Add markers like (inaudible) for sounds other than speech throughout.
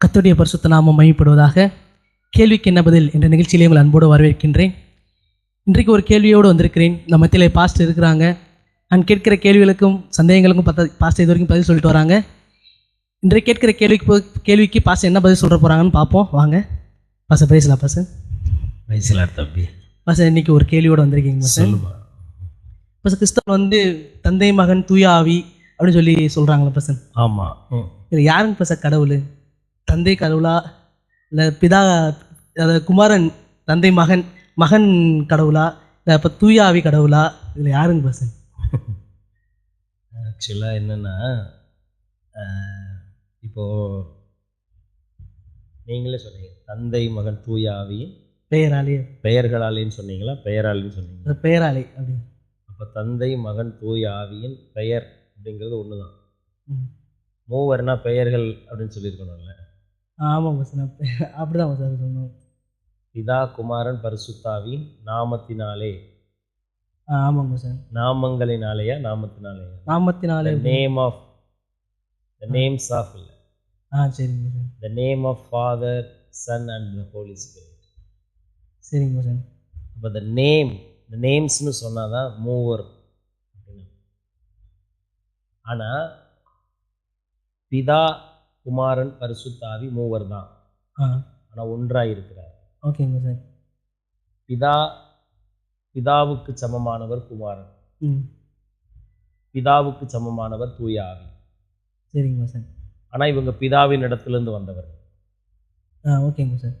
கர்த்தருடைய பரிசுத்த நாமம் மையப்படுவதாக கேள்விக்கு என்ன பதில் என்ற நிகழ்ச்சியிலே உங்கள் அன்போடு வரவேற்கின்றேன். இன்றைக்கு ஒரு கேள்வியோடு வந்திருக்கிறேன். நம்ம மத்தியிலே பாஸ்ட் இருக்கிறாங்க. நான் கேட்கிற கேள்விகளுக்கும் சந்தேகங்களுக்கும் பத்த பாஸ்ட் இது வரைக்கும் பதில் சொல்லிட்டு வராங்க. இன்றைக்கு கேட்கிற கேள்விக்கு கேள்விக்கு பாஸ்ட் என்ன பதில் சொல்ல போகிறாங்கன்னு பார்ப்போம். வாங்க. பாச பேசலாம் பாச வயசுலார் தம்பி. பாச இன்னைக்கு ஒரு கேள்வியோடு வந்திருக்கீங்க பாச சொல்லுமா? பாச கிறிஸ்தவன் வந்து தந்தை மகன் தூய ஆவி அப்படின்னு சொல்லி சொல்கிறாங்களா பசன் ஆமாம் இதில் யாருங்க பச கடவுள்? தந்தை கடவுளா? இல்லை பிதா அதாவது குமாரன் தந்தை மகன் மகன் கடவுளா? இல்லை இப்போ தூயாவி கடவுளா? இதில் யாருங்க பசன் ஆக்சுவலாக என்னென்னா இப்போது நீங்களே சொன்னீங்க. தந்தை மகன் தூய ஆவியின் பெயராளி பெயர்களாலேன்னு சொன்னீங்களா? பெயராலேன்னு சொன்னீங்க. பெயராளி அப்படின்னு அப்போ தந்தை மகன் தூய ஆவியின் பெயர் அப்படிங்கிறது ஒன்று தான். மூவர்னா பெயர்கள் அப்படின்னு சொல்லியிருக்கணும்ல. ஆமாம் பசன் அப்படி தான் பசன் சொன்னோம் பிதா குமாரன் பரிசுத்தாவின் நாமத்தினாலே. ஆமாங்க பசன் நாமங்களினாலேயா நாமத்தினாலேயா? நாமத்தினாலே. Name of the names of இல்லை. ஆ சரிங்க person the name of father son and the holy spirit சரிங்க பசன் அப்போ த நேம் த நேம்ஸ்னு சொன்னால் தான் மூவர் அப்படின்னு. ஆனால் பிதா குமாரன் பரிசுத்தாவி மூவர் தான் ஆனால் ஒன்றாக இருக்கிறார் ஓகேங்க பசன் பிதா பிதாவுக்கு சமமானவர் குமாரன். பிதாவுக்கு சமமானவர் தூய ஆவி சரிங்க பசன் ஆனால் இவங்க பிதாவின் இடத்திலிருந்து வந்தவர் ஆ ஓகேங்க பசன்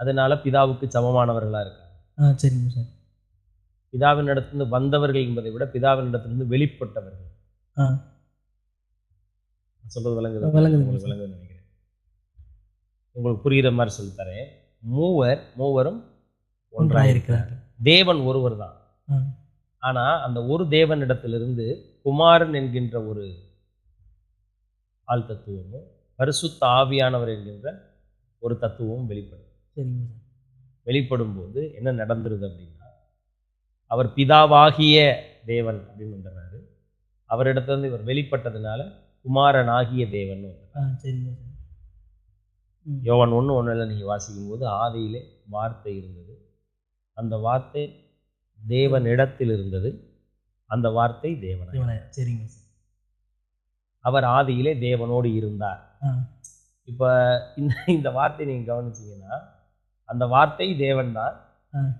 அதனால பிதாவுக்கு சமமானவர்களாக இருக்காங்க. ஆ சரிங்க பசன் பிதாவின் இடத்திலிருந்து வந்தவர்கள் என்பதை விட பிதாவின் இடத்திலிருந்து வெளிப்பட்டவர்கள். ஆ. சொல்றது விளங்குது. விளங்குது. விளங்குதுன்னு நினைக்கிறேன். உங்களுக்கு புரிகிற மாதிரி சொல்லித்தரேன் மூவர் மூவரும் ஒன்றாக இருக்கிறார்கள். தேவன் ஒருவர் தான். ஆ. ஆனா அந்த ஒரு தேவனிடத்திலிருந்து குமாரன் என்கின்ற ஒரு ஆள் தத்துவமும் பரிசுத்த ஆவியானவர் என்கின்ற ஒரு தத்துவமும் வெளிப்படும். வெளிப்படும் போது என்ன நடந்துருது அப்படின்னா அவர் பிதாவாகிய தேவன் அப்படின்னு வந்துடுறாரு. அவரிடத்திலிருந்து இவர் வெளிப்பட்டதுனால குமாரன் ஆகிய தேவன் சரிங்க யோவான் ஒன்று ஒன்றில் நீங்கள் வாசிக்கும் போது ஆதியிலே வார்த்தை இருந்தது. அந்த வார்த்தை தேவனிடத்தில் இருந்தது. அந்த வார்த்தை இவனை சரிங்க சார். அவர் ஆதியிலே தேவனோடு இருந்தார். இப்போ இந்த இந்த வார்த்தை நீங்கள் கவனிச்சீங்கன்னா அந்த வார்த்தை தேவன் தான்.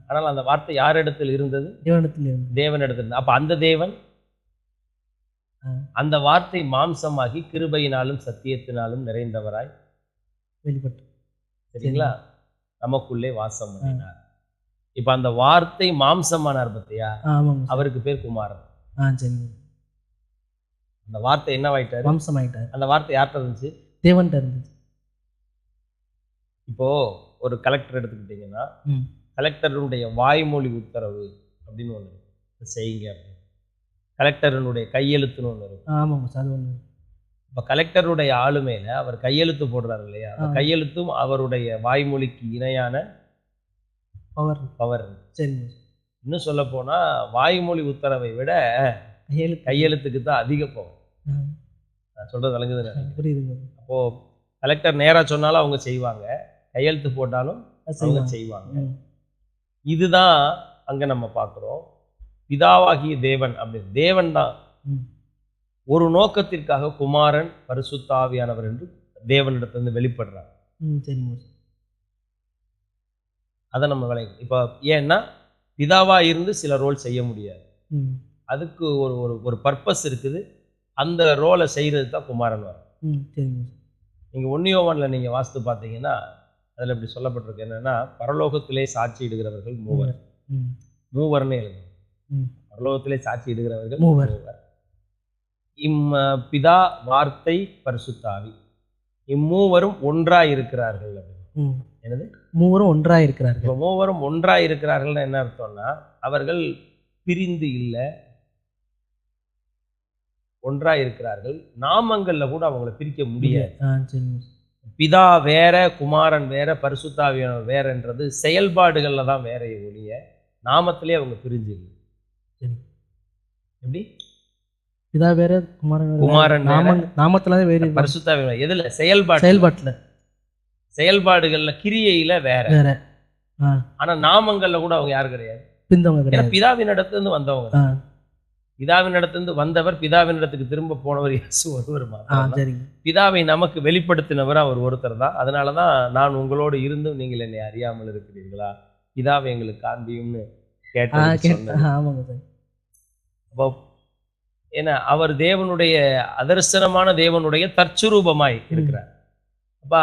ஆனால் அந்த வார்த்தை யாரிடத்தில் இருந்தது? தேவனத்தில் இருந்து தேவனிடத்தில் இருந்தது. அப்போ அந்த தேவன். அந்த வார்த்தை மாம்சமாகி கிருபையினாலும் சத்தியத்தினாலும் நிறைந்தவராய் வெளிப்பட்டு. சரிங்களா? நமக்குள்ளே வாசம் பண்ணினார். இப்போ அந்த வார்த்தை மாம்சமானார் பத்தியா? அவருக்கு பேர் குமாரன். அந்த வார்த்தை என்னவாயிட்டாரு? வம்சம் ஆகிட்டார் அந்த வார்த்தை யார்கிட்ட இருந்துச்சு? தேவன்கிட்ட இருந்துச்சு. இப்போ ஒரு கலெக்டர் எடுத்துக்கிட்டிங்கன்னா கலெக்டருடைய வாய்மொழி உத்தரவு அப்படின்னு ஒன்று இருக்கு. செய்யுங்க அப்படின்னு. கலெக்டருடைய கையெழுத்துன்னு ஒன்று இருக்கும் ஆ ஆமாங்க சார் அது ஒன்று இப்போ கலெக்டருடைய ஆளுமையில அவர் கையெழுத்து போடுறாரு இல்லையா? அந்த. கையெழுத்தும் அவருடைய வாய்மொழிக்கு இணையான பவர் பவர் சார். இன்னும் சொல்ல போனா வாய்மொழி உத்தரவை விட கையெழுத்து. கையெழுத்துக்கு தான் அதிக பவர் நான் ஆ, நினைக்கிறேன். புரியுதுங்க. அப்போ கலெக்டர் நேரா சொன்னாலும் அவங்க செய்வாங்க. கையெழுத்து போட்டாலும் அவங்க செய்வாங்க. இதுதான் அங்க நம்ம பார்க்குறோம் பிதாவாகிய தேவன் அப்படி தேவன் தான். ஒரு நோக்கத்திற்காக குமாரன் பரிசுத்த ஆவியானவர் என்று தேவனிடத்திலிருந்து வெளிப்படுறார். சரிங்க அதை நம்ம விளங்கி இப்போ ஏன்னா பிதாவா இருந்து சில ரோல் செய்ய முடியாது. அதுக்கு ஒரு ஒரு ஒரு பர்பஸ் இருக்குது. அந்த ரோலை செய்கிறது தான் குமாரன் வரும் நீங்கள் ஒன்னியோவனில் நீங்கள் வாஸ்து பார்த்தீங்கன்னா அதில் இப்படி சொல்லப்பட்டிருக்கு. என்னன்னா பரலோகத்திலே சாட்சி இடுகிறவர்கள் மூவர் மூவர்னு எழுதும் பரலோகத்திலே சாட்சி இடுகிறவர்கள் மூவர். இம் பிதா வார்த்தை பரிசுத்தாவி. இம்மூவரும் ஒன்றாய் இருக்கிறார்கள் என்னது? மூவரும் ஒன்றாக இருக்கிறார்கள் மூவரும் ஒன்றாய் இருக்கிறார்கள்னு என்ன அர்த்தம்னா அவர்கள் பிரிந்து இல்லை ஒன்றாய் இருக்கிறார்கள் நாமங்கள்ல கூட அவங்கள பிரிக்க முடியாது. பிதா வேற குமாரன் வேற பரிசுத்தாவியானவர் வேறன்றது செயல்பாடுகள்ல தான் வேற ஒழிய நாமத்திலே அவங்க பிரிஞ்சு இல்லை. சரி எப்படி? பிதா வேற குமாரன் வேற. குமாரன் வேற. நாம நாமத்துல வேறு பரிசுத்தாவியான எதுல? செயல்பாடு செயல்பாட்டில். செயல்பாடுகள்ல கிரியையில வேற. வேற. ஆனா நாமங்கள்ல கூட அவங்க யாரும் கிடையாது. பிந்தவங்க கிடையாது. பிதாவின் இடத்துல வந்தவங்க ஆ. பிதாவின் இடத்துல வந்தவர் பிதாவின் இடத்துக்கு திரும்ப போனவர் இயேசு ஒருவர் பிதாவை நமக்கு வெளிப்படுத்தினவர் அவர் ஒருத்தர் தான். அதனால தான் நான் உங்களோடு இருந்தும் நீங்கள் என்னை அறியாமல் இருக்கிறீர்களா? பிதாவை எங்களுக்கு காண்பியும்னு ஆ கேட்டது கேட்ட சொன்னது. ஆமாங்க சார். அப்போ ஏன்னா அவர் தேவனுடைய அதர்சனமான தேவனுடைய தற்சுரூபமாய் இருக்கிறார். அப்ப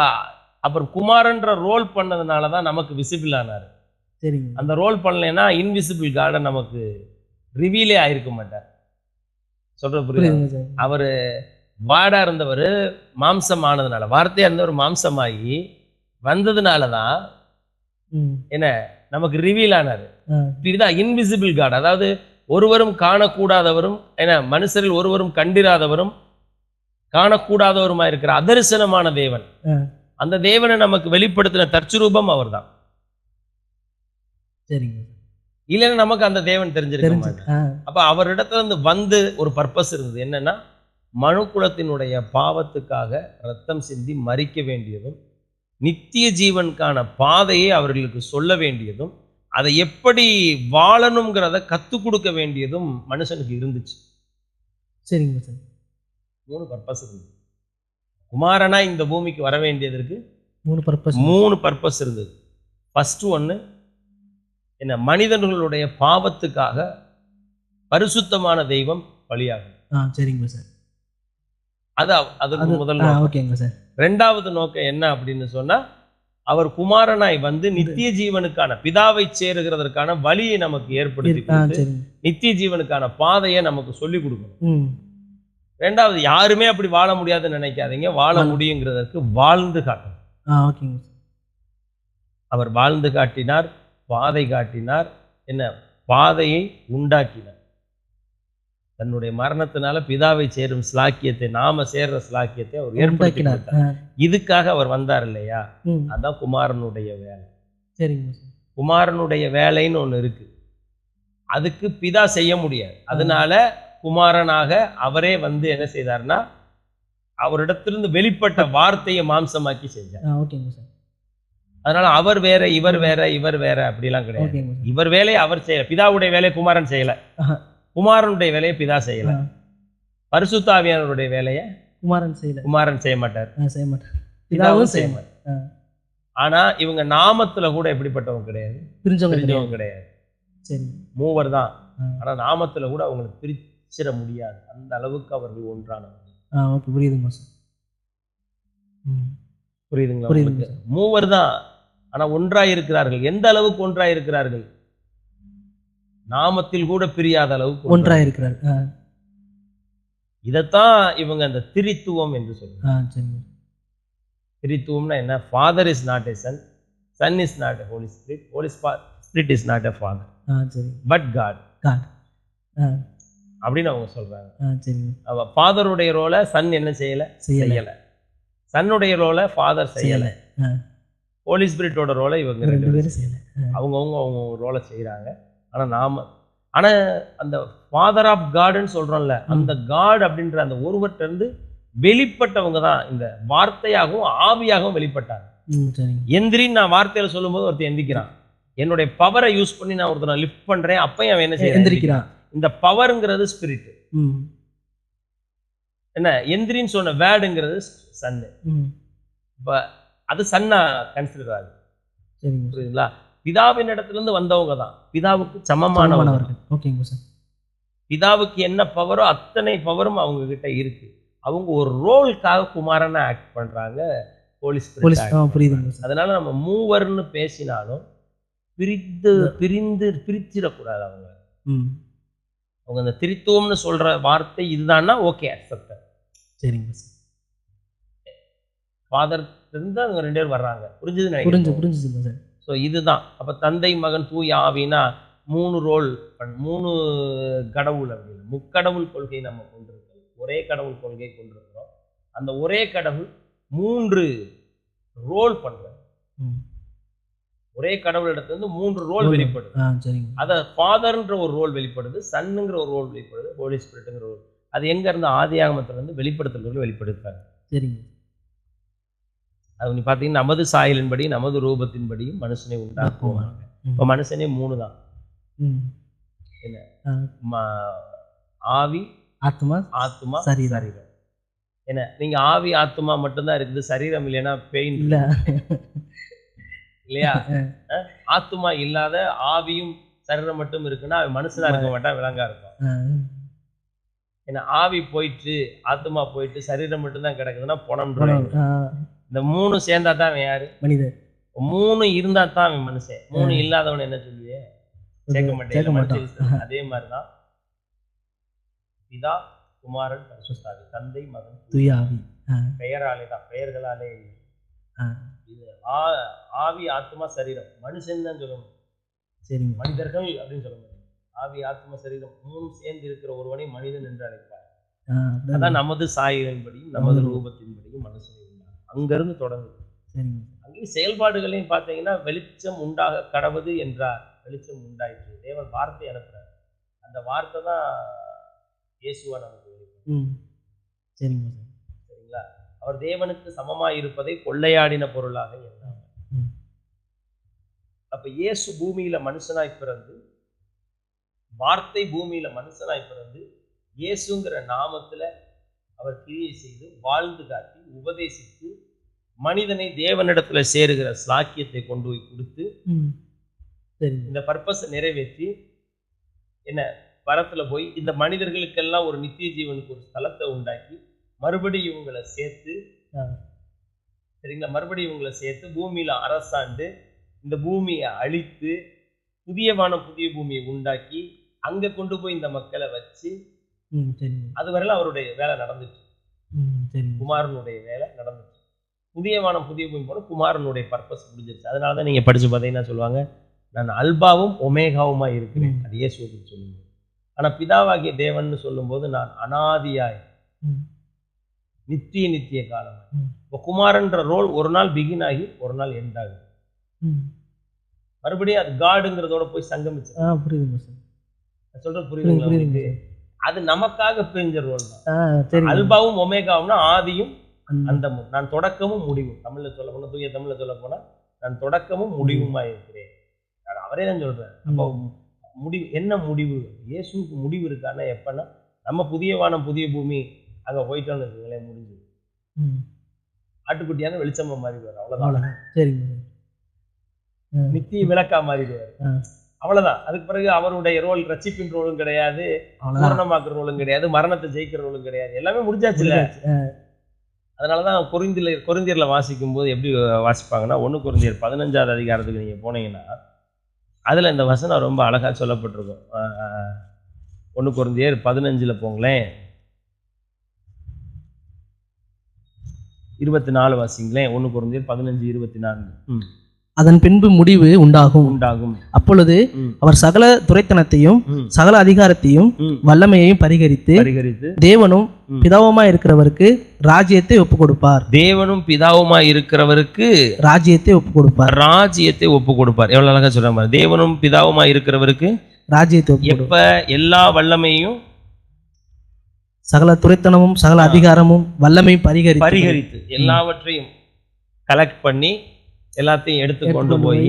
அவர் குமாரன்ற ரோல் பண்ணதுனால தான் நமக்கு விசிபிள் ஆனார். சரிங்க. அந்த ரோல் பண்ணலைன்னா இன்விசிபிள் கார்டன் நமக்கு ரிவீலே ஆயிருக்க மாட்டார். சொல்ற புரியுது? அவர் வாடா இருந்தவர் மாம்சம் ஆனதுனால வார்த்தையா இருந்தவர் மாம்சமாகி வந்ததுனால தான் என்ன நமக்கு ரிவீல் ஆனார். இதுதான் இன்விசிபிள் காட் அதாவது ஒருவரும் காணக்கூடாதவரும் என்ன மனுஷரில் ஒருவரும் கண்டிராதவரும் காணக்கூடாதவருமா இருக்கிற அதரிசனமான தேவன். அந்த தேவனை நமக்கு வெளிப்படுத்தின தற்சுரூபம் அவர்தான். சரிங்க. இல்லைன்னா நமக்கு அந்த தேவன் தெரிஞ்சிருக்க ஆ. அப்ப அவரிடத்துல இருந்து வந்து ஒரு பர்பஸ் இருந்தது. என்னன்னா மனுக்குலத்தினுடைய பாவத்துக்காக ரத்தம் சிந்தி மறிக்க வேண்டியதும் நித்திய ஜீவனுக்கான பாதையை அவர்களுக்கு சொல்ல வேண்டியதும் அதை எப்படி வாழணுங்கிறத கற்றுக் கொடுக்க வேண்டியதும் மனுஷனுக்கு இருந்துச்சு. சரிங்க சார். மூணு பர்பஸ் இருந்தது குமாரனா இந்த பூமிக்கு வர வேண்டியதற்கு மூணு பர்பஸ் மூணு பர்பஸ் இருந்தது. ஃபர்ஸ்ட் ஒன்று என்ன மனிதர்களுடைய பாவத்துக்காக பரிசுத்தமான தெய்வம் பலியாகும். ஆ சரிங்க சார். அது அதுக்கு அது முதல் ஆ நோக்கம். ஓகேங்க சார். ரெண்டாவது நோக்கம் என்ன அப்படின்னு சொன்னா அவர் குமாரனாய் வந்து நித்திய ஜீவனுக்கான பிதாவை சேருகிறதற்கான வழியை நமக்கு ஏற்படுத்தி நித்திய ஜீவனுக்கான பாதையை நமக்கு சொல்லி கொடுக்கணும். ரெண்டாவது யாருமே அப்படி வாழ முடியாதுன்னு நினைக்காதீங்க. வாழ முடியுங்கிறதற்கு வாழ்ந்து காட்டணும். அவர் வாழ்ந்து காட்டினார் பாதை காட்டினார் என்ன? பாதையை உண்டாக்கினார். தன்னுடைய மரணத்தினால பிதாவை சேரும் ஸ்லாக்கியத்தை நாம சேர்ற ஸ்லாக்கியத்தை அவர் ஏற்படுத்தி உண்டாக்கினார். கொடுத்தார். ஆ. இதுக்காக அவர் வந்தார் இல்லையா? அதான் குமாரனுடைய வேலை. சரிங்க சார் குமாரனுடைய வேலைன்னு ஒன்று இருக்கு. அதுக்கு பிதா செய்ய முடியாது. அதனால குமாரனாக அவரே வந்து என்ன செய்தார்னா அவரிடத்திலிருந்து வெளிப்பட்ட வார்த்தையை மாம்சமாக்கி செஞ்சார். ஓகேங்க சார் அதனால அவர் வேற இவர் வேற இவர் வேற அப்படிலாம் கிடையாது. இவர் வேலையை அவர் செய்யல. பிதாவுடைய வேலையை குமாரன் செய்யல. குமாரனுடைய வேலையை பிதா செய்யல. பரிசுத்தாவியானவருடைய வேலையை குமாரன் செய்யல. குமாரன் செய்ய மாட்டார். செய்ய மாட்டேன் பிதாவும் செய்ய மாட்டார். ஆனா இவங்க நாமத்துல கூட எப்படிப்பட்டவங்க கிடையாது. பிரிஞ்சவங்க கிடையாது. சரி. மூவர் தான். ஆனா நாமத்துல கூட அவங்களுக்கு பிரிச்சிட முடியாது. அந்த அளவுக்கு அவர்கள் ஒன்றானவர்கள். புரியுதுங்க சார் புரியுதுங்களா? மூவர் தான் ஆனா ஒன்றாய் இருக்கிறார்கள் எந்த அளவுக்கு ஒன்றாய் இருக்கிறார்கள் நாமத்தில் கூட பிரியாத அளவுக்கு ஒன்றா இருக்கிறார் இதைத்தான் இவங்க அந்த திரித்துவம் என்று சொல்றாங்க. திரித்துவம்னா என்ன? Father is not a son son is not a holy spirit holy spirit is not a father but God God அப்படின்னு அவங்க சொல்றாங்க. அவ ஃபாதருடைய ரோலை சன் என்ன செய்யல? செய்யலை. சன்னுடைய ரோலை ஃபாதர் செய்யல. ஹோலி ஸ்பிரிட்டோட ரோலை இவங்க ரெண்டு பேரும் செய்யலை. அவங்கவுங்க அவங்க ரோலை செய்கிறாங்க ஆனா நாம ஆனா அந்த ஃபாதர் ஆஃப் காடுன்னு சொல்றோம்ல அந்த காட் அப்படின்ற அந்த ஒருவர்கிட்ட இருந்து வெளிப்பட்டவங்க தான் இந்த வார்த்தையாகவும் ஆவியாகவும் வெளிப்பட்டாங்க. எந்திரின்னு நான் வார்த்தையில சொல்லும்போது ஒருத்தன் எந்திரிக்கிறான் என்னுடைய பவரை யூஸ் பண்ணி நான் ஒருத்தனை லிஃப்ட் பண்றேன் அப்பயும் அவன் என்ன செய்யறான்? எந்திரிக்கிறான். இந்த பவர்ங்கிறது ஸ்பிரிட் என்ன? எந்திரின்னு சொன்ன வேர்டுங்கிறது சன்னு இப்ப அது சன்னா கன்சிடர் ஆகுது. புரியுதுங்களா? பிதாவின் இடத்துல இருந்து வந்தவங்க தான் பிதாவுக்கு சமமானவர்கள் ஓகேங்க சார் பிதாவுக்கு என்ன பவரோ அத்தனை பவரும் அவங்க கிட்ட இருக்கு. அவங்க ஒரு ரோலுக்காக குமாரனை ஆக்ட் பண்றாங்க. போலீஸ் போலீஸ் புரியுதுங்க அதனால நம்ம மூவர்னு பேசினாலும் பிரித்து பிரிந்து பிரிச்சிடக்கூடாது அவங்க. அவங்க அந்த திரித்துவம்னு சொல்ற வார்த்தை இதுதான்னா ஓகே அக்செப்ட் சரிங்க சார் ஃபாதர் இருந்து அவங்க ரெண்டு பேரும் வர்றாங்க. புரிஞ்சுதுன்னு புரிஞ்சு புரிஞ்சுதுங்க சார் ஸோ இதுதான். அப்ப தந்தை மகன் தூய ஆவினா மூணு ரோல் மூணு கடவுள் அப்படின்னு முக்கடவுள் கொள்கை நம்ம கொண்டிருக்கோம் ஒரே கடவுள் கொள்கை கொண்டிருக்கிறோம். அந்த ஒரே கடவுள் மூன்று ரோல் பண்றாரு. ம். ஒரே கடவுள் இடத்துல இருந்து மூன்று ரோல். வெளிப்படுது. அத ஃபாதர்ன்ற ஒரு ரோல் வெளிப்படுது. சன்னுங்கிற ஒரு ரோல் வெளிப்படுது. ஹோலி ஸ்பிரிட்டுங்கிற ரோல் அது எங்க இருந்து ஆதி ஆகமத்துல இருந்து வெளிப்படுத்தல வெளிப்படுத்தாங்க சரிங்க. அது பார்த்தீங்கன்னா நமது சாயலின்படி நமது ரூபத்தின்படியும் மனுஷனை உண்டாக்குவாங்க. இப்போ மனுஷனே மூணு தான். என்ன? ஆவி ஆத்மா ஆத்மா சரீரம். சரீரம். என்ன? நீங்க ஆவி ஆத்மா மட்டும்தான் இருக்குது. சரீரம் இல்லைன்னா பெயின் இல்ல. இல்லையா? ஆத்மா இல்லாத ஆவியும் சரீரம் மட்டும் இருக்குன்னா மனுஷனா இருக்க மாட்டான் விலங்கா இருக்கும். ஏன்னா ஆவி போயிட்டு ஆத்மா போயிட்டு சரீரம் மட்டும்தான் கிடக்குதுன்னா. ஆ, இந்த மூணு சேர்ந்தா தான் அவன் யாரு? மனிதர். மூணு இருந்தா தான் அவன் மனுஷன். மூணு இல்லாதவன் என்ன சொல்லுவியே? சேர்க்க மாட்டேன். அதே மாதிரிதான். பிதா குமாரன் பரிசுத்தாவி தந்தை மகன் தூய. ஆவி ஆ, பெயராலே தான் பெயர்களாலே. இல்லை. இது ஆவி ஆத்மா சரீரம். மனுஷன் தான் சொல்லணும். சரிங்க. மனிதர்கள் அப்படின்னு சொல்ல முடியும் ஆவி ஆத்மா சரீரம் மூணும் சேர்ந்து இருக்கிற ஒருவனை மனிதன் என்று அழைப்பார். அதான். நமது சாயலின்படியும் நமது ரூபத்தின்படியும் மனுஷனை அங்கிருந்து தொடங்குது. சரிங்க. அங்கேயும் செயல்பாடுகளையும் பார்த்தீங்கன்னா வெளிச்சம் உண்டாக கடவுது என்றார். வெளிச்சம் உண்டாயிற்று. தேவன் வார்த்தை அனுப்புறார். அந்த வார்த்தை தான் இயேசுவா நமக்கு சரிங்க சார். சரிங்களா? அவர் தேவனுக்கு சமமாய் இருப்பதை கொள்ளையாடின பொருளாக எண்ணார். ம். அப்ப இயேசு பூமியில மனுஷனாய் பிறந்து வார்த்தை பூமியில மனுஷனாய் பிறந்து இயேசுங்கிற நாமத்துல அவர் கிரியை செய்து வாழ்ந்து காட்டி உபதேசித்து மனிதனை தேவனிடத்துல சேருகிற ஸ்லாக்கியத்தை கொண்டு போய் கொடுத்து இந்த பர்பஸை நிறைவேற்றி என்ன பரத்துல போய் இந்த மனிதர்களுக்கெல்லாம் ஒரு நித்திய ஜீவனுக்கு ஒரு ஸ்தலத்தை உண்டாக்கி மறுபடியும் இவங்களை சேர்த்து. சரிங்களா? மறுபடியும் இவங்களை சேர்த்து பூமியில அரசாண்டு இந்த பூமியை அழித்து புதிய வானம் புதிய பூமியை உண்டாக்கி அங்க கொண்டு போய் இந்த மக்களை வச்சு அதுவரையிலும் அவருடைய வேலை நடந்துச்சு. குமாரனுடைய வேலை நடந்துச்சு. புதிய வானம் புதிய பூமி போன குமாரனுடைய பர்பஸ் முடிஞ்சிருச்சு. அதனால தான் நீங்க படிச்சு பார்த்தீங்கன்னா சொல்லுவாங்க? நான் அல்பாவும் ஒமேகாவுமா இருக்கிறேன். ம். அது இயேசுவுக்கு சொல்லுங்க. ஆனா பிதாவாகிய தேவன்னு சொல்லும்போது நான் அனாதியாய். நித்திய நித்திய காலம். இப்போ குமாரன்ற ரோல் ஒரு நாள் பிகின் ஆகி ஒரு நாள் எண்ட் ஆகுது. மறுபடியும் அது காடுங்கிறதோட போய் சங்கமிச்சு. புரியுதுங்க சார். சொல்றது புரியுது புரியுதுங்களா? அது நமக்காக பிரிஞ்ச ரோல் தான். ஆ சரிங்க அல்பாவும் ஒமேகாவும்னா ஆதியும் அந்த- அந்தமும். நான் தொடக்கமும் முடிவும். தமிழ்ல சொல்ல போனா தூய தமிழ்ல சொல்ல போனா நான் தொடக்கமும் முடிவுமா இருக்கிறேன். நான் அவரே தான் சொல்றேன் அப்போ முடிவு என்ன முடிவு? இயேசுவுக்கு முடிவு இருக்கான்னா எப்பன்னா நம்ம புதிய வானம் புதிய பூமி அங்க போயிட்டோம்னு வச்சுங்களேன் முடிஞ்சு ம். ஆட்டுக்குட்டியான வெளிச்சமா மாறிடுவார் அவ்வளவுதான். சரிங்க. நித்திய விளக்கா மாறிடுவார். அவ்வளவுதான். அதுக்கு பிறகு அவருடைய ரோல் ரட்சிப்பின் ரோலும் கிடையாது பூரணமாக்குற ரோலும் கிடையாது மரணத்தை ஜெயிக்கிற ரோலும் கிடையாது. எல்லாமே முடிஞ்சாச்சு. ஆ, அதனாலதான் கொரிந்தில கொரிந்தியர்ல வாசிக்கும் போது எப்படி வாசிப்பாங்கன்னா ஒண்ணு கொரிந்தியர் பதினஞ்சாவது அதிகாரத்துக்கு நீங்க போனீங்கன்னா அதுல இந்த வசனம் ரொம்ப அழகா சொல்லப்பட்டிருக்கும். ஆஹ் ஒண்ணு கொரிந்தியர் பதினஞ்சுல போங்களேன். இருபத்தி நாலு வாசிங்களேன். ஒண்ணு கொரிந்தியர் பதினஞ்சு இருபத்தி நான்கு. ம், அதன் பின்பு முடிவு உண்டாகும். உண்டாகும். அப்பொழுது அவர் சகல துரைத்தனத்தையும் சகல அதிகாரத்தையும். வல்லமையையும் பரிகரித்து தேவனும். பிதாவுமா இருக்கிறவருக்கு ராஜ்யத்தை ஒப்பு கொடுப்பார் தேவனும் பிதாவுமா இருக்கிறவருக்கு ராஜ்யத்தை ஒப்பு கொடுப்பார் ராஜ்யத்தை ஒப்பு கொடுப்பார் எவ்வளவு அழகா சொல்ற மாதிரி தேவனும் பிதாவுமா இருக்கிறவருக்கு ராஜ்யத்தை எப்ப எல்லா வல்லமையும் சகல துரைத்தனமும் சகல அதிகாரமும் வல்லமையும் பரிகரித்து பரிகரித்து எல்லாவற்றையும் கலெக்ட் பண்ணி எல்லாத்தையும் எடுத்து கொண்டு போய்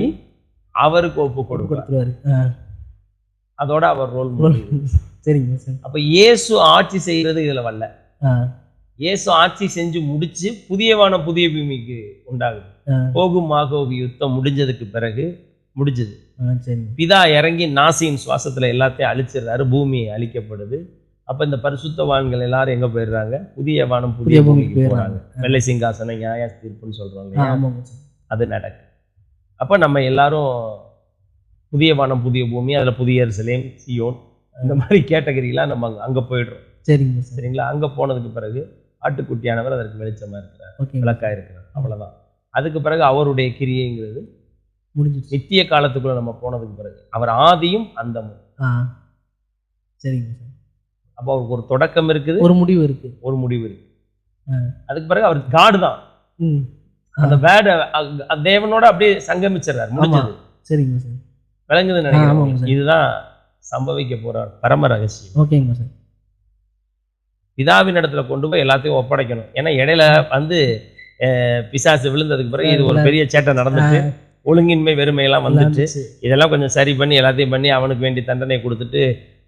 அவருக்கு ஒப்பு ஆ, அதோட அவர் ரோல் சரிங்க சார். அப்ப இயேசு ஆட்சி செய்யறது இதுல வரல. இயேசு ஆட்சி செஞ்சு முடிச்சு புதியவான புதிய பூமிக்கு உண்டாகுது. போகும் மாகோகு யுத்தம் முடிஞ்சதுக்கு பிறகு முடிஞ்சது. பிதா இறங்கி நாசியின் சுவாசத்துல எல்லாத்தையும் அழிச்சிடுறாரு பூமி அழிக்கப்படுது. அப்ப இந்த பரிசுத்தவான்கள் எல்லாரும் எங்க போயிடுறாங்க? புதிய வானம் புதிய பூமிக்கு போறாங்க. வெள்ளை சிங்காசனம் நியாய தீர்ப்புன்னு சொல்றோம் அது நடக்கு. அப்ப நம்ம எல்லாரும் புதிய வானம் புதிய பூமி அதுல புதிய எருசலேம் சியோன் இந்த மாதிரி கேட்டகரிலாம் நம்ம அங்க- அங்க போயிடுறோம். சரிங்க சார். சரிங்களா? அங்க போனதுக்கு பிறகு ஆட்டுக்குட்டியானவர் அதற்கு வெளிச்சமா இருக்கிறார். ஓகே. விளக்கா இருக்கிறார். அவ்வளவுதான். அதுக்கு பிறகு அவருடைய கிரியைங்கிறது முடிஞ்சிச்சு நித்திய காலத்துக்குள்ள நம்ம போனதுக்கு பிறகு அவர் ஆதியும் அந்தமும். சரிங்க சார். அப்போ அவருக்கு ஒரு தொடக்கம் இருக்குது. ஒரு முடிவு இருக்கு. ஒரு முடிவு இருக்கு. ஆ. அதுக்கு பிறகு அவர் காடு தான் அந்த வேட தேவனோட அப்படியே சங்கமிச்சிடுறாரு முடிஞ்சது. சரிங்க சார். விளங்குதுன்னு நினைக்கிறேன். இதுதான் சம்பவிக்க போற பரம ரகசியம். ஓகேங்க சார். பிதாவின் இடத்துல கொண்டு போய் எல்லாத்தையும் ஒப்படைக்கணும். ஏன்னா இடையில வந்து பிசாசு விழுந்ததுக்கு பிறகு இது ஒரு பெரிய சேட்டை நடந்துட்டு ஒழுங்கின்மை வெறுமையெல்லாம் வந்துட்டு இதெல்லாம் கொஞ்சம் சரி பண்ணி எல்லாத்தையும் பண்ணி அவனுக்கு வேண்டிய தண்டனை கொடுத்துட்டு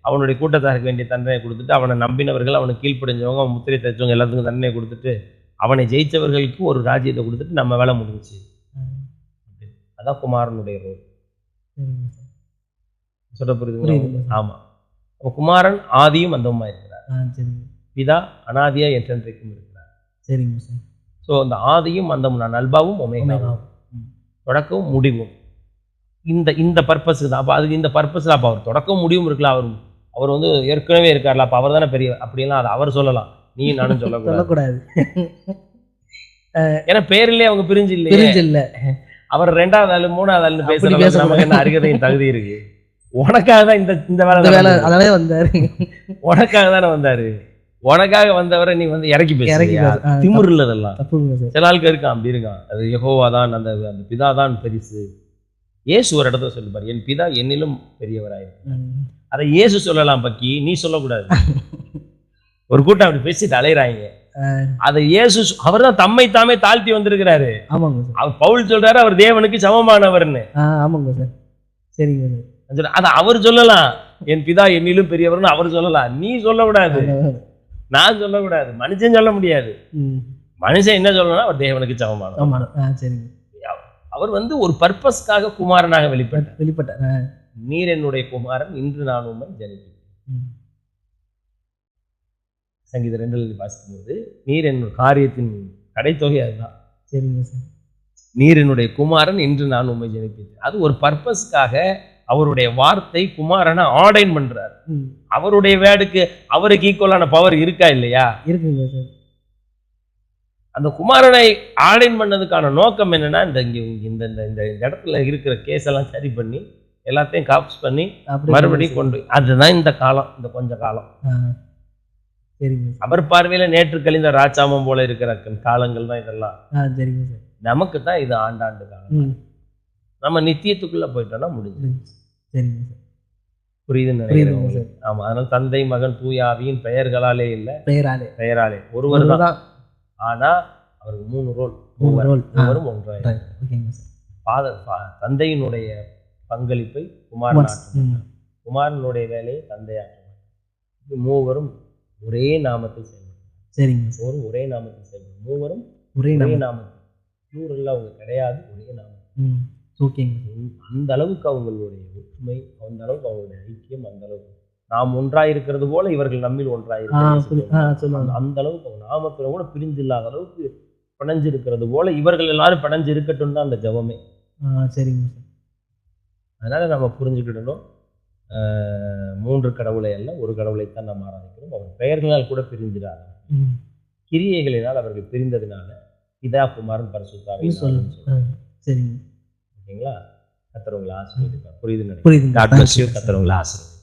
அவனுடைய கூட்டத்தாருக்கு வேண்டிய தண்டனை கொடுத்துட்டு அவனை நம்பினவர்கள் அவனுக்கு கீழ்ப்படிஞ்சவங்க அவன் முத்திரை தைச்சவங்க எல்லாத்துக்கும் தண்டனை கொடுத்துட்டு அவனை ஜெயிச்சவர்களுக்கு ஒரு ராஜ்யத்தை கொடுத்துட்டு நம்ம வேலை முடிஞ்சுச்சு. அதான் குமாரனுடைய ரோல் சொல்ல புரியுது. ஆமா. அப்ப குமாரன் ஆதியும் அந்தமா இருக்கிறார். பிதா அனாதியா என்றென்றைக்கும் இருக்கிறார். சரிங்க சார் ஸோ அந்த ஆதியும் அந்தமும் நான் அல்பாவும் ஒமேகாவும். தொடக்கமும் முடிவும். இந்த இந்த பர்பஸுக்கு தான். அப்போ அதுக்கு இந்த பர்பஸில் அப்போ அவர் தொடக்கம் முடிவும் இருக்கலாம் அவர் அவர் வந்து ஏற்கனவே இருக்கார்ல அப்போ அவர் தானே பெரிய அப்படிலாம் அது அவர் சொல்லலாம். நீ நானும் சொல்லக்கூடாது. (laughs) ஏன்னா பேர்லயே அவங்க பிரிஞ்சு இல்லையே தெரிஞ்சு இல்ல அவர் ரெண்டாவது ஆளு மூணாவது ஆளுன்னு அப்படி பேசுற பேசக்கூடாது. நமக்கு என்ன அருகதையும் தகுதி இருக்கு? உனக்காக தான் இந்த இந்த வேலை வேலை. அதனாலே வந்தாரு. உனக்காக தானே வந்தாரு? உனக்காக வந்தவரை நீ வந்து இறக்கி இறக்கி பேச- ஆ, திமிர் இல்லதெல்லாம் சில ஆளுக்கு இருக்கான் அப்படி இருக்கான். அது யெகோவா தான் அந்த அந்த பிதா தான் பெருசு. இயேசு ஒரு இடத்துல சொல்லுப்பார் என் பிதா என்னிலும் பெரியவராயிருக்கு. அதை இயேசு சொல்லலாம் பக்கி. நீ சொல்லக்கூடாது. (laughs) ஒரு கூட்டம் அப்படி பேசிட்டு அலையறாங்க. அதை இயேசு அவர் தான் தம்மை தாமே தாழ்த்தி வந்திருக்கிறாரு. ஆமாங்க சார். அவர் பவுல் சொல்றாரு அவர் தேவனுக்கு சமமானவர்னு. ஆமாங்க சார். சரிங்க சார். அதை அவர் சொல்லலாம். என் பிதா என்னிலும் பெரியவர்னு அவர் சொல்லலாம். நீ சொல்லக்கூடாது. நான் சொல்லக்கூடாது. மனுஷன் சொல்ல முடியாது. மனுஷன் என்ன சொல்லணும்னா அவர் தேவனுக்கு சமமானவர். சரிங்க. அவர் வந்து ஒரு பர்பஸ்க்காக குமாரனாக வெளிப்பட்டார். வெளிப்பட்டேன் ஆ. நீர் என்னுடைய குமாரன் இன்று நான் உண்மை ஜனிப்பேன். ம். சங்கீத ரெண்டில் வாசிக்கும்போது நீர் என்னுடைய காரியத்தின் கடைத்தொகை அதுதான். சரிங்க சார். நீர் என்னுடைய குமாரன் இன்று நான் உண்மை ஜனிப்பேன் அது ஒரு பர்பஸ்க்காக அவருடைய வார்த்தை குமாரனை ஆர்டைன் பண்றார். அவருடைய வேர்டுக்கு அவருக்கு ஈக்குவலான பவர் இருக்கா இல்லையா? இருக்குங்க சார். அந்த குமாரனை ஆர்டைன் பண்ணதுக்கான நோக்கம் என்னன்னா இந்த இங்க இந்த இந்த இந்த இடத்துல இருக்கிற கேஸ் எல்லாம் சரி பண்ணி எல்லாத்தையும் காப்ஸ் பண்ணி மறுபடியும் கொண்டு அதுதான் இந்த காலம் இந்த கொஞ்ச காலம். சரிங்க சார். அவர் பார்வையில நேற்று கழிந்த ராச்சாமம் போல இருக்கிற காலங்கள் தான் இதெல்லாம். சரிங்க சார். நமக்கு தான் இது ஆண்டாண்டு காலம். நம்ம நித்தியத்துக்குள்ள போயிட்டோம்னா முடிஞ்சு. சரிங்க சார். புரியுதுன்னு நினைக்கிறேன். ஆமா அதனால தந்தை மகன் தூயாவியின் பெயர்களாலே இல்ல. பெயராலே. பெயராலே. ஒருவர் தான். ஆனா அவருக்கு மூணு ரோல். மூணு ரோல். மூவரும் ஒன்றாய். ரைட் ஓகேங்க சார். ஃபாதர் தந்தையினுடைய பங்களிப்பை குமாரன் குமாரனுடைய வேலையை தந்தையாற்றுவார் இது மூவரும் ஒரே நாமத்தில் செயல்படும். சரிங்க. சார் மூவரும் ஒரே நாமத்தில் செயல்படும். மூவரும் ஒரே ஒரே நாமத்தில். ப்ளூரல்ல அவங்க கிடையாது ஒரே நாமம். ஓகேங்க. அந்த அளவுக்கு அவங்களுடைய ஒற்றுமை அந்த அளவுக்கு அவங்களுடைய ஐக்கியம் அந்த அளவுக்கு நாம் ஒன்றாய் இருக்கிறது போல இவர்கள் நம்மில் இருக்கிறது சொல்லுவாங்க. அந்த அளவுக்கு அவங்க நாமத்துல கூட பிரிஞ்சு இல்லாத அளவுக்கு பிணைஞ்சு இருக்கிறது போல இவர்கள் எல்லாரும் பிணைஞ்சு இருக்கட்டும் தான் அந்த ஜெபமே. சரிங்க சார். அதனால நம்ம புரிஞ்சுக்கிடணும். மூன்று கடவுளை அல்ல ஒரு கடவுளைத்தான் நாம் ஆராதிக்கிறோம். அவர் பெயர்களால் கூட பிரிஞ்சிடாத ம். கிரியைகளினால் அவர்கள் பிரிந்ததினால இதா குமாரன் பரிசுத்தாவை சரிங்க. ஓகேங்களா? கத்துறவங்களை God bless you. கத்துறவங்களை ஆசீர்வதிப்பார்.